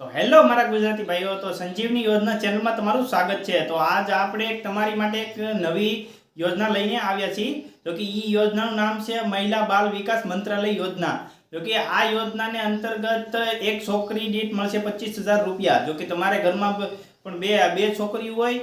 તો હેલો મારા ગુજરાતી ભાઈઓ, તો સંજીવની યોજના ચેનલમાં તમારું સ્વાગત છે. તો આજ આપણે એક તમારી માટે એક નવી યોજના લઈને આવ્યા છીએ. જો કે એ યોજનાનું નામ છે મહિલા બાલ વિકાસ મંત્રાલય યોજના. જો કે આ યોજનાને અંતર્ગત એક છોકરી દીઠ મળશે પચીસ હજાર રૂપિયા. જો કે તમારે ઘરમાં પણ બે બે છોકરીઓ હોય,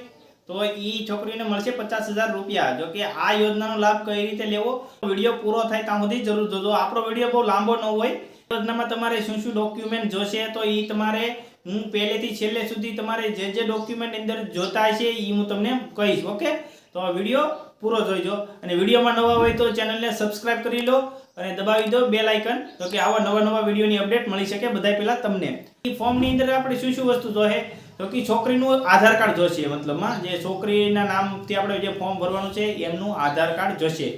તો એ છોકરીઓને મળશે પચાસ હજાર રૂપિયા. જો કે આ યોજનાનો લાભ કઈ રીતે લેવો? વીડિયો પૂરો થાય ત્યાં સુધી જરૂર જોજો. આપણો વીડિયો બહુ લાંબો ન હોય. યોજનામાં તમારે શું શું ડોક્યુમેન્ટ જોશે તો એ તમારે હું પહેલેથી છેલ્લે સુધી તમારે જે જે ડોક્યુમેન્ટ અંદર જોતા છે એ હું તમને કહીશ, ઓકે? તો આ વીડિયો પૂરો જોઈજો અને વિડીયોમાં નવા હોય તો ચેનલને સબસ્ક્રાઇબ કરી લો અને દબાવી દો બેલ આઇકન તો કે આવા નવા નવા વિડીયોની અપડેટ મળી શકે બધાય પહેલાં તમને. એ ફોર્મની અંદર આપણે શું શું વસ્તુ જોશે? તો કે છોકરીનું આધાર કાર્ડ જોશે, મતલબમાં જે છોકરીના નામથી આપણે જે ફોર્મ ભરવાનું છે એમનું આધાર કાર્ડ જોશે.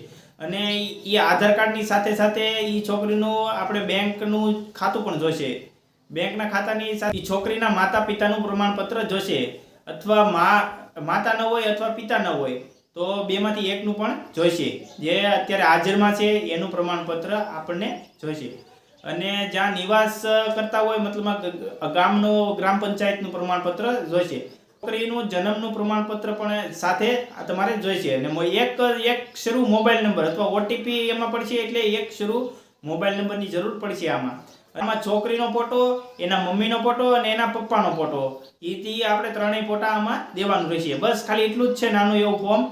અને એ આધાર કાર્ડની સાથે સાથે એ છોકરીનું આપણે બેંકનું ખાતું પણ જોશે. બેંકના ખાતાની સાથે છોકરીના માતા પિતાનું પ્રમાણપત્ર જોશે અથવા મા, માતા ન હોય અથવા પિતા ન હોય તો બેમાંથી એકનું પણ જોઈશે જે અત્યારે હાજરમાં છે એનું પ્રમાણપત્ર આપણને જોઈશે અને જ્યાં નિવાસ કરતા હોય મતલબમાં ગામનો ગ્રામ પંચાયતનું પ્રમાણપત્ર જોઈશે છોકરીનું જન્મનું પ્રમાણપત્ર પણ સાથે તમારે જોઈશે. અને એક એક શરૂ મોબાઈલ નંબર અથવા ઓટીપી એમાં પડશે એટલે એક શરૂ મોબાઈલ નંબરની જરૂર પડશે આમાં. આમાં છોકરીનો ફોટો એના મમ્મીનો ફોટો અને એના પપ્પાનો ફોટો એથી આપણે ત્રણેય ફોટા આમાં દેવાનું રહેશે. બસ ખાલી એટલું જ છે નાનું એવું ફોર્મ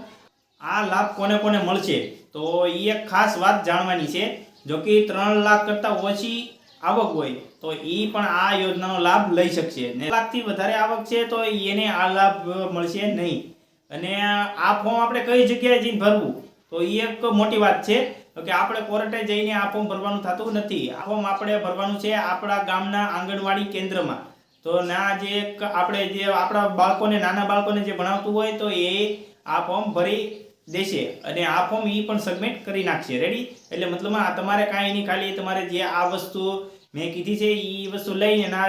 આ લાભ કોને કોને મળશે? તો એ એક ખાસ વાત જાણવાની છે. જો કે ત્રણ લાખ કરતાં ઓછી આવક હોય, તો એ પણ આ યોજનાનો લાભ લઈ શકશે. ને લાખથી વધારે આવક છે, તો એને આ લાભ મળશે નહીં. અને આ ફોર્મ આપણે કઈ જગ્યાએ જઈને ભરવું? તો એ એક મોટી વાત છે કે આપણે કોર્ટે જઈને આ ફોર્મ ભરવાનું થતું નથી. આ ફોર્મ આપણે ભરવાનું છે આપણા ગામના આંગણવાડી કેન્દ્રમાં. તો ના જે આપણે જે આપણા બાળકોને, નાના બાળકોને જે ભણાવતું હોય, તો એ આ ફોર્મ ભરી દેશે અને આ ફોર્મ એ પણ સબમિટ કરી નાખશે. રેડી એટલે મતલબ આ તમારે કાંઈ નહીં ખાલી તમારે જે આ વસ્તુ મેં કીધી છે એ વસ્તુ લઈને ના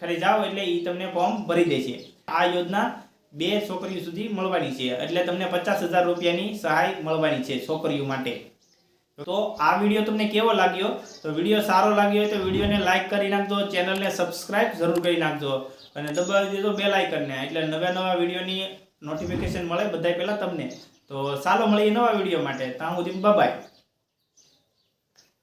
ખાલી જાઓ એટલે એ તમને ફોર્મ ભરી દેશે. આ યોજના બે છોકરીઓ સુધી મળવાની છે. એટલે તમને પચાસ હજાર રૂપિયાની સહાય મળવાની છે છોકરીઓ માટે. તો આ વીડિયો તમને કેવો લાગ્યો? તો વીડિયો સારો લાગ્યો હોય તો વિડીયોને લાઇક કરી નાખજો, ચેનલને સબસ્ક્રાઇબ જરૂર કરી નાખજો. અને દબાવી દેજો બે આઇકનને એટલે નવા નવા વિડીયોની નોટિફિકેશન મળે બધા પહેલાં તમને. તો ચાલો મળીએ નવા વીડિયો માટે. ત્યાં સુધી બાય